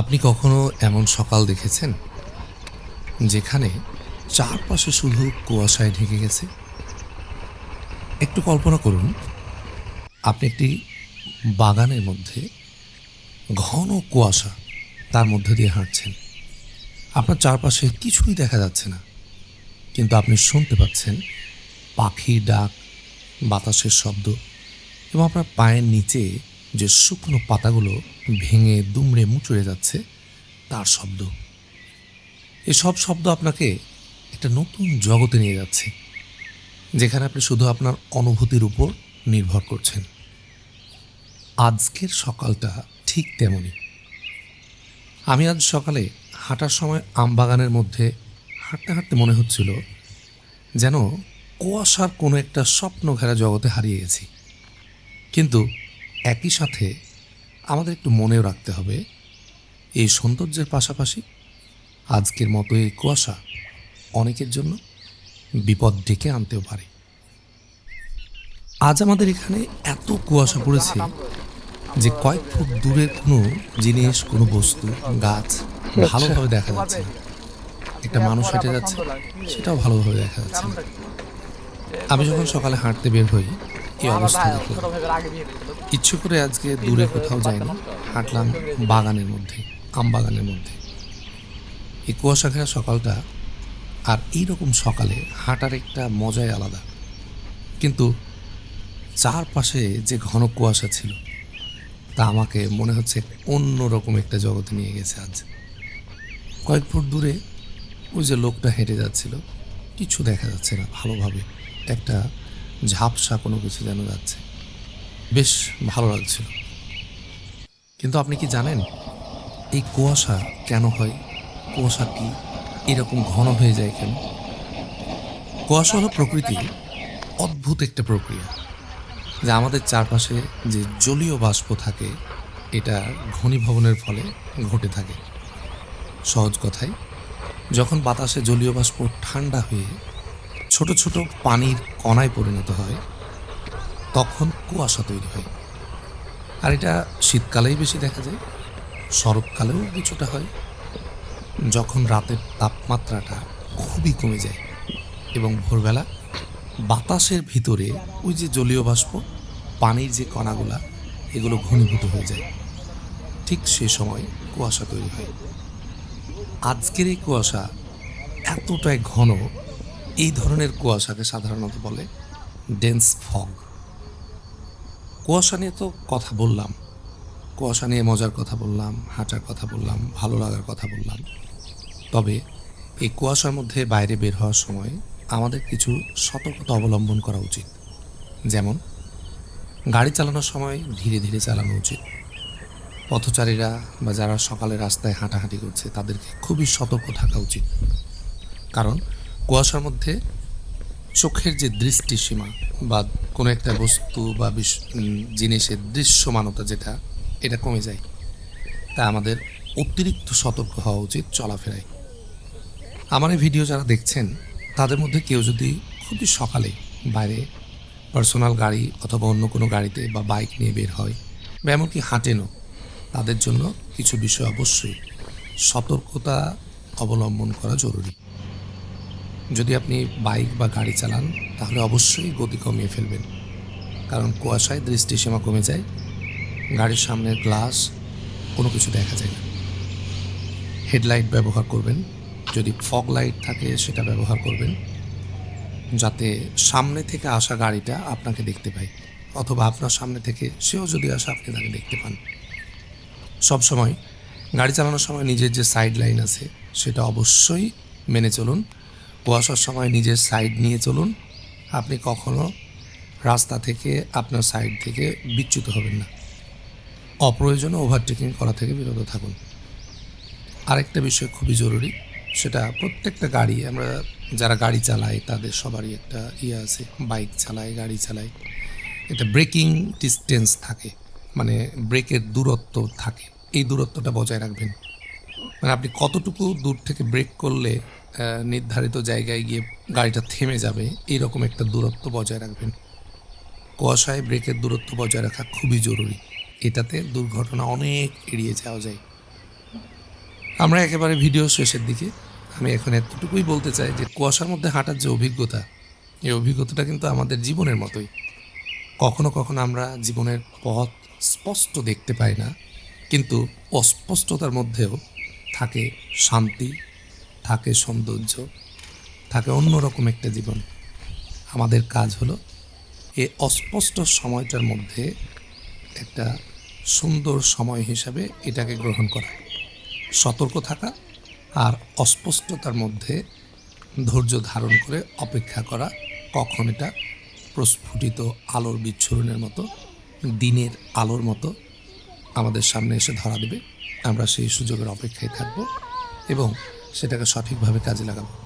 আপনি কখনো এমন সকাল দেখেছেন যেখানে চারপাশে শুধু কুয়াশায় ঢেকে গেছে? একটু কল্পনা করুন, আপনি একটি বাগানের মধ্যে ঘন কুয়াশা তার মধ্যে দিয়ে হাঁটছেন। আপনার চারপাশে কিছুই দেখা যাচ্ছে না, কিন্তু আপনি শুনতে পাচ্ছেন পাখির ডাক, বাতাসের শব্দ এবং আপনার পায়ের নিচে যে শুকনো পাতাগুলো ভেঙে দুমড়ে মুচড়ে যাচ্ছে, তার শব্দ। এসব শব্দ আপনাকে একটা নতুন জগতে নিয়ে যাচ্ছে, যেখানে আপনি শুধু আপনার অনুভূতির উপর নির্ভর করছেন। আজকের সকালটা ঠিক তেমনই। আমি আজ সকালে হাঁটার সময় আমবাগানের মধ্যে হাঁটতে হাঁটতে মনে হচ্ছিল যেন কুয়াশার কোনো একটা স্বপ্ন ঘেরা জগতে হারিয়ে গেছি। কিন্তু একই সাথে আমাদের একটু মনেও রাখতে হবে, এই সৌন্দর্যের পাশাপাশি আজকের মতো এই কুয়াশা অনেকের জন্য বিপদ ডেকে আনতেও পারে। আজ আমাদের এখানে এত কুয়াশা পড়েছে যে কয়েক ফুট দূরের কোনো জিনিস, কোনো বস্তু, গাছ ভালোভাবে দেখা যাচ্ছে একটা মানুষ হেঁটে যাচ্ছে, সেটাও ভালোভাবে দেখা যাচ্ছে আমি যখন সকালে হাঁটতে বের হই এই অবস্থা দেখলাম ইচ্ছে করে আজকে দূরে কোথাও যাইনি হাঁটলাম বাগানের মধ্যে আম বাগানের মধ্যে। এই কুয়াশা ঘেরা সকালটা আর এইরকম সকালে হাঁটার একটা মজাই আলাদা। কিন্তু চারপাশে যে ঘন কুয়াশা ছিল তা আমাকে মনে হচ্ছে অন্য রকম একটা জগতে নিয়ে গেছে আজ। কয়েক ফুট দূরে ওই যে লোকটা হেঁটে যাচ্ছিল কিছু দেখা যাচ্ছে না ভালোভাবে। একটা ঝাপসা কোনো কিছু যেন যাচ্ছে। বেশ ভালো লাগছিল। কিন্তু আপনি কি জানেন, এই কুয়াশা কেন হয়? কুয়াশা কি এরকম ঘন হয়ে যায় কেন? কুয়াশা হলো প্রকৃতি, অদ্ভুত একটা প্রক্রিয়া, যে আমাদের চারপাশে যে জলীয় বাষ্প থাকে, এটা ঘনীভবনের ফলে ঘটে থাকে। সহজ কথায়, যখন বাতাসে জলীয় বাষ্প ঠান্ডা হয়ে ছোট ছোট পানির কণায় পরিণত হয়, তখন কুয়াশা তৈরি হয়। আর এটা শীতকালেই বেশি দেখা যায়, শরৎকালেও কিছুটা হয়। যখন রাতের তাপমাত্রাটা খুবই কমে যায় এবং ভোরবেলা বাতাসের ভিতরে ওই যে জলীয় বাষ্প, পানির যে কণাগুলা, এগুলো ঘনীভূত হয়ে যায়। ঠিক সে সময় কুয়াশা তৈরি হয়। আজকের এই কুয়াশা এতটাই ঘন এই ধরনের কুয়াশাকে সাধারণত বলে ডেন্স ফগ কুয়াশা নিয়ে তো কথা বললাম। কুয়াশা নিয়ে মজার কথা বললাম, হাঁটার কথা বললাম, ভালো লাগার কথা বললাম। তবে এই কুয়াশার মধ্যে বাইরে বের হওয়ার সময় আমাদের কিছু সতর্কতা অবলম্বন করা উচিত। যেমন, গাড়ি চালানোর সময় ধীরে ধীরে চালানো উচিত। পথচারীরা বা যারা সকালে রাস্তায় হাঁটাহাঁটি করছে, তাদেরকে খুবই সতর্ক থাকা উচিত। কারণ কুয়াশার মধ্যে চোখের যে দৃষ্টিসীমা বা কোনো একটা বস্তু বা জিনিসের দৃশ্যমানতা যেটা, এটা কমে যায়। তা আমাদের অতিরিক্ত সতর্ক হওয়া উচিত চলাফেরায়। আমার এই ভিডিও যারা দেখছেন, তাদের মধ্যে কেউ যদি খুবই সকালে বাইরে পার্সোনাল গাড়ি অথবা অন্য কোনো গাড়িতে বা বাইক নিয়ে বের হয় বা এমনকি হাঁটেনও, তাদের জন্য কিছু বিষয় অবশ্যই সতর্কতা অবলম্বন করা জরুরি। যদি আপনি বাইক বা গাড়ি চালান, তাহলে অবশ্যই গতি কমিয়ে ফেলবেন। কারণ কুয়াশায় দৃষ্টিসীমা কমে যায়, গাড়ির সামনের গ্লাস কোনো কিছু দেখা যায় না। হেডলাইট ব্যবহার করবেন, যদি ফগ লাইট থাকে, সেটা ব্যবহার করবেন, যাতে সামনে থেকে আসা গাড়িটা আপনাকে দেখতে পায়, অথবা আপনার সামনে থেকে সেও যদি আসে, আপনি তাকে দেখতে পান। সব সময় গাড়ি চালানোর সময় নিজের যে সাইড লাইন আছে, সেটা অবশ্যই মেনে চলুন। কুয়াশার সময় নিজের সাইড নিয়ে চলুন। আপনি কখনো রাস্তা থেকে আপনার সাইড থেকে বিচ্যুত হবেন না। অপ্রয়োজনে ওভারটেকিং করা থেকে বিরত থাকুন। আরেকটা বিষয় খুবই জরুরি, সেটা প্রত্যেকটা গাড়ি, আমরা যারা গাড়ি চালাই তাদের সবারই একটা ইয়ে আছে বাইক চালায়, গাড়ি চালায়। এটা ব্রেকিং ডিস্টেন্স থাকে মানে ব্রেকের দূরত্ব থাকে। এই দূরত্বটা বজায় রাখবেন। মানে আপনি কতটুকু দূর থেকে ব্রেক করলে নির্ধারিত জায়গায় গিয়ে গাড়িটা থেমে যাবে এইরকম একটা দূরত্ব বজায় রাখবেন? কুয়াশায় ব্রেকের দূরত্ব বজায় রাখা খুবই জরুরি। এটাতে দুর্ঘটনা অনেক এড়িয়ে যাওয়া যায়। আমরা একেবারে ভিডিও শেষের দিকে। আমি এখন এতটুকুই বলতে চাই যে, কুয়াশার মধ্যে হাঁটার যে অভিজ্ঞতা, এই অভিজ্ঞতাটা কিন্তু আমাদের জীবনের মতোই। কখনো কখনো আমরা জীবনের পথ স্পষ্ট দেখতে পাই না, কিন্তু অস্পষ্টতার মধ্যেও থাকে শান্তি, থাকে সৌন্দর্য, থাকে অন্যরকম একটা জীবন। আমাদের কাজ হলো এই অস্পষ্ট সময়টার মধ্যে একটা সুন্দর সময় হিসাবে এটাকে গ্রহণ করা। সতর্ক থাকা আর অস্পষ্টতার মধ্যে ধৈর্য ধারণ করে অপেক্ষা করা কখন এটা প্রস্ফুটিত আলোর বিচ্ছুরণের মতো, দিনের আলোর মতো আমাদের সামনে এসে ধরা দেবে। আমরা সেই সুযোগের অপেক্ষায় থাকব এবং সেটাকে সঠিকভাবে কাজে লাগাবো।